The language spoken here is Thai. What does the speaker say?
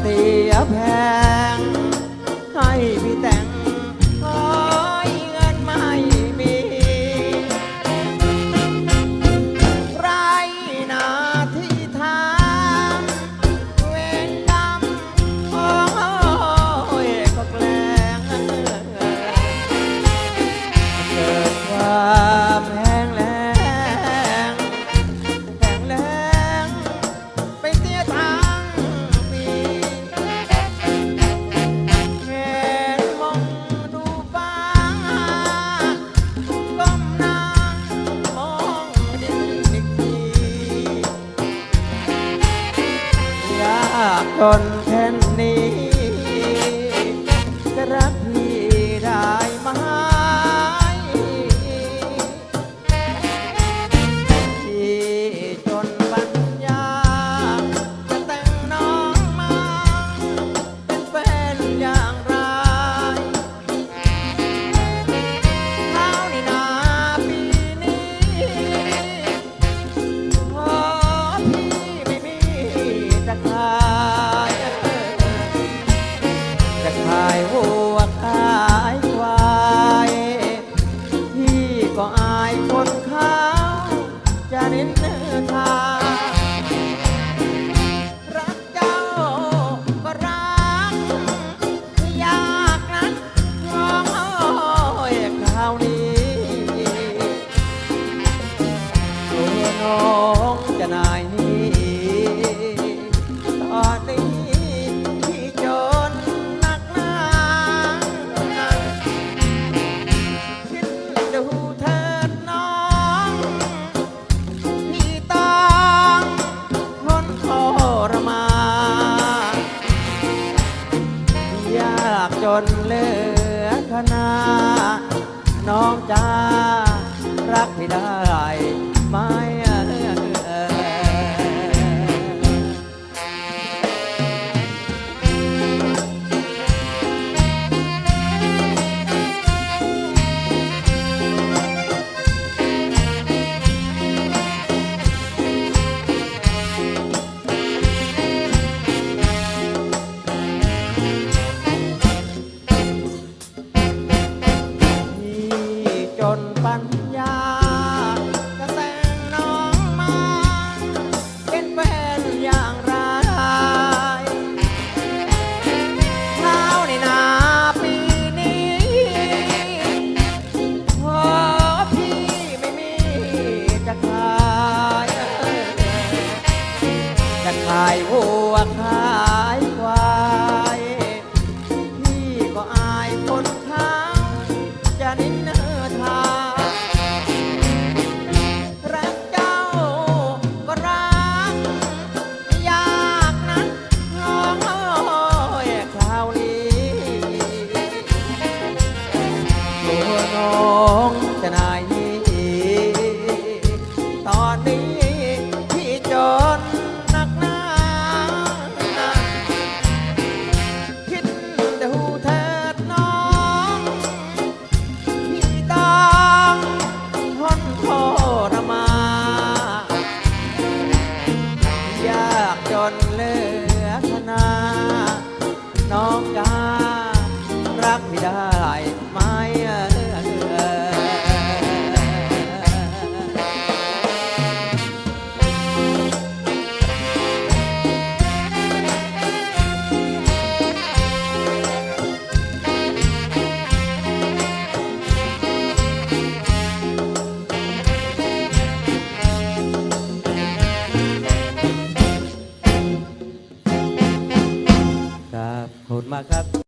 เตียแพ้ากจนเช่นนี้ นเหลือคณะน้องจ้ารักพี่ได้ไม่ายวัวขา bajar.